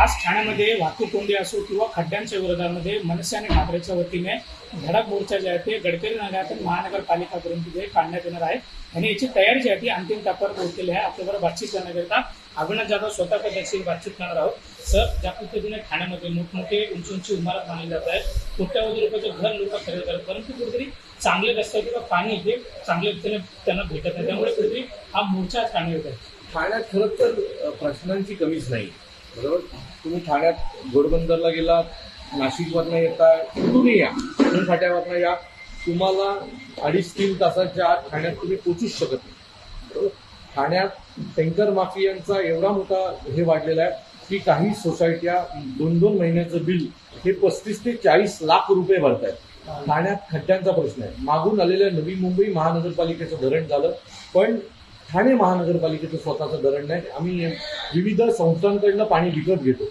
आज ठाण्यामध्ये वाहतूक कोंडी असो किंवा खड्ड्यांच्या विरोधामध्ये मनसे आणि ठाकरेच्या वतीने धडक मोर्चा जे आहे ते गडकरी नगरातून महानगरपालिकापर्यंत जे काढण्यात येणार आहे. आणि याची तयारी जी आहे ती अंतिम टप्प्यावर पोहोचलेली आहे. आपल्याबरोबर बातचीत करण्याकरिता अभिनव जाधव स्वतः पद्धतीची बातचीत करणार आहोत. सर ज्या पद्धतीने ठाण्यामध्ये मोठमोठे उंच उंची इमारत बांधली जात आहे. कोट्यावधी रुपयाचं घर लोक खरेदी करतात. परंतु कुठेतरी चांगले रस्ते किंवा पाणी हे चांगल्या रीतीने त्यांना भेटत नाही. त्यामुळे कुठेतरी हा मोर्चा ठाणे होत आहे. ठाण्यात खरं तर प्रश्नांची कमीच नाही. बरोबर? तुम्ही ठाण्यात घोडबंदरला गेला नाशिकवरनं येता कुठूनही या कुठून फाट्यावरनं या. तुम्हाला अडीच तीन तासाच्या आत ठाण्यात तुम्ही पोचूच शकत नाही. बरोबर? ठाण्यात टँकर माफियांचा एवढा मोठा हे वाढलेला आहे की काही सोसायट्या दोन दोन महिन्याचं बिल हे पस्तीस ते चाळीस लाख रुपये भरत आहेत ठाण्यात खड्ड्यांचा प्रश्न आहे. मागून आलेल्या नवी मुंबई महानगरपालिकेचं धरण झालं पण ठाणे महानगरपालिकेचं स्वतःचं धरण नाही. आम्ही विविध संस्थांकडनं पाणी विकत घेतो.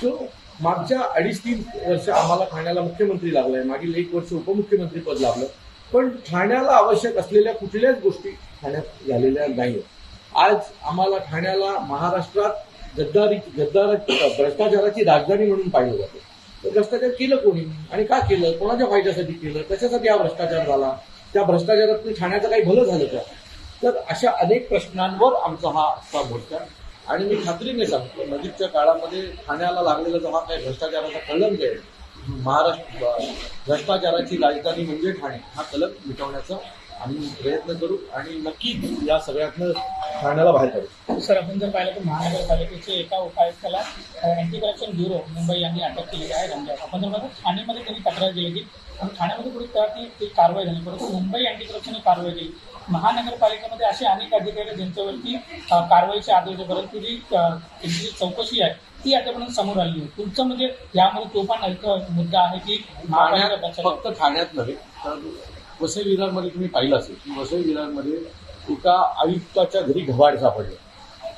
सो मागच्या अडीच तीन वर्ष आम्हाला ठाण्याला मुख्यमंत्री लागलाय. मागील एक वर्ष उपमुख्यमंत्री पद लागलं. पण ठाण्याला आवश्यक असलेल्या कुठल्याच गोष्टी ठाण्यात झालेल्या नाही आज आम्हाला ठाण्याला महाराष्ट्रात गद्दारी गद्दार भ्रष्टाचाराची राजधानी म्हणून पाहिलं जातं. तर भ्रष्टाचार केलं कोणी? आणि का केलं? कोणाच्या फायद्यासाठी केलं? कशासाठी हा भ्रष्टाचार झाला? त्या भ्रष्टाचारात ठाण्याचं काही भलं झालं का? तर अशा अनेक प्रश्नांवर आमचा हा असा मोर्चा आहे. आणि मी खात्रीने सांगतो नजीकच्या काळामध्ये ठाण्याला लागलेला जो हा काही भ्रष्टाचाराचा कलंक आहे महाराष्ट्र भ्रष्टाचाराची राजधानी म्हणजे ठाणे हा कलंक मिटवण्याचा आम्ही प्रयत्न करू आणि नक्कीच या सगळ्यातनं ठाण्याला बाहेर काढू. सर आपण जर पाहिलं तर महानगरपालिकेचे एका उपायुक्ताला अँटी करप्शन ब्युरो मुंबई यांनी अटक केलेली आहे आपण जर बघा ठाण्यामध्ये त्यांनी तक्रार केली होती ठाण्यामध्ये कुठे त्या ती कारवाई झाली. परंतु मुंबई अँटी करप्शन कारवाई केली. महानगरपालिकेमध्ये असे अनेक अधिकारी ज्यांच्यावरती कारवाईचे आदेश परंतु जी त्यांची जी चौकशी आहे ती आतापर्यंत समोर आली आहे. तुमचं म्हणजे यामध्ये तो पण एक मुद्दा आहे की फक्त ठाण्यात नव्हे तर वसई विरारमध्ये तुम्ही पाहिलं असेल की वसई विरारमध्ये एका आयुक्ताच्या घरी घबाड सापडलं.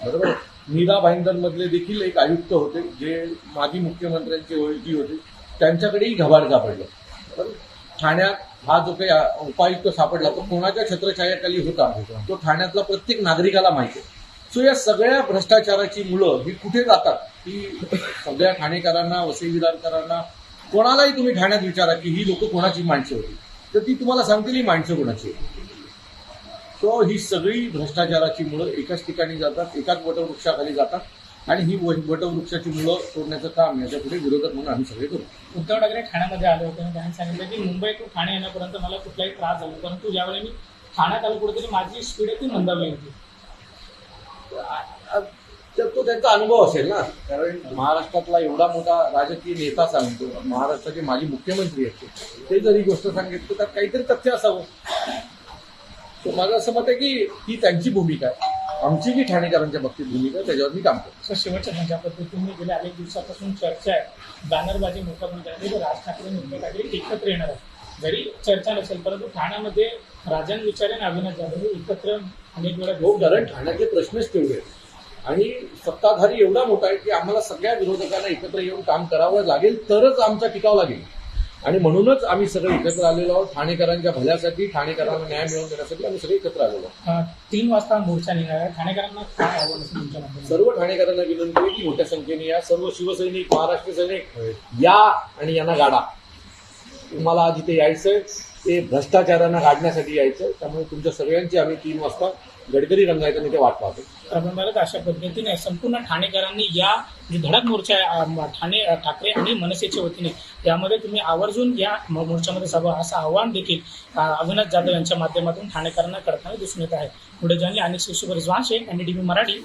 बरोबर? नीरा भाईंदर मधले देखील एक आयुक्त होते जे माजी मुख्यमंत्र्यांचे ओळखी होते त्यांच्याकडेही घबाड सापडलं. बरोबर? ठाण्यात हा जो काही उपायुक्त सापडला तो कोणाच्या छत्रछायाखाली होता? तो ठाण्यातला प्रत्येक नागरिकाला माहिती आहे. सो या सगळ्या भ्रष्टाचाराची मुलं ही कुठे जातात? ही सगळ्या ठाणेकरांना वसई विरारकरांना कोणालाही तुम्ही ठाण्यात विचारा की ही लोक कोणाची माणसं होती? तर ती तुम्हाला सांगतील ही माणसं कोणाची होती. सो ही सगळी भ्रष्टाचाराची मुलं एकाच ठिकाणी जातात एकाच वटवृक्षाखाली जातात. आणि ही वटवृक्षाची मुलं तोडण्याचं काम याच्यापुढे विरोधक म्हणून आम्ही सगळे करू. उद्धव ठाकरे ठाण्यामध्ये आले होते आणि त्यांनी सांगितलं की मुंबई टू ठाणे येण्यापर्यंत मला कुठलाही त्रास झाला परंतु ज्यावेळी मी ठाण्यात आलो कुठेतरी माझी स्पीड ती मंदावली होती. तर तो त्यांचा अनुभव असेल ना. कारण महाराष्ट्रातला एवढा मोठा राजकीय नेता सांगतो महाराष्ट्राचे माजी मुख्यमंत्री आहेत ते जरी गोष्ट सांगितलं तर काहीतरी तथ्य असावं. तर माझं असं मत आहे की ही त्यांची भूमिका आहे. आमची जी ठाणेकरांच्या बाबतीत भूमिका आहे त्याच्यावर मी काम करतो. सर शेवटच्या ज्या पद्धतीने गेल्या अनेक दिवसापासून चर्चा आहे. बॅनरबाजी मोठ्या प्रमाणात की राज ठाकरे उद्धव ठाकरे एकत्र येणार आहेत. जरी चर्चा नसेल परंतु ठाण्यामध्ये राजन विचारे आणि अविनाश जाधव हे एकत्र अनेक वेळा हो कारण ठाण्याचे प्रश्नच तेवढे आहेत. आणि सत्ताधारी एवढा मोठा आहे की आम्हाला सगळ्या विरोधकांना एकत्र येऊन काम करावं लागेल तरच आमचा टिकाव लागेल. आणि म्हणूनच आम्ही सगळे एकत्र आलेलो आहोत. ठाणेकरांच्या भल्यासाठी ठाणेकरांना न्याय मिळवून देण्यासाठी आम्ही सगळे एकत्र आलेलो आहोत. तीन वाजता मोर्चा आहे. ठाणेकरांना काय माध्यमातून? सर्व ठाणेकरांना विनंती आहे की मोठ्या संख्येने या सर्व शिवसैनिक महाराष्ट्र सैनिक या आणि यांना गाडा. तुम्हाला जिथे यायचंय ते भ्रष्टाचारांना काढण्यासाठी यायचं. त्यामुळे तुमच्या सगळ्यांची आम्ही तीन वाजता गडकरी रंगायचं आणि ते वाट पाहतो. तर आपण अशा पद्धतीने संपूर्ण ठाणेकरांनी या जे धडक मोर्चा ठाणे ठाकरे आणि मनसेच्या वतीने यामध्ये तुम्ही आवर्जून या मोर्चामध्ये सभा असं आव्हान देखील अविनाश जाधव यांच्या माध्यमातून ठाणेकरांना करताना दिसून येत आहे. पुढे जाणले आणि सुशुभ रिजवान शेख आणि डी मराठी.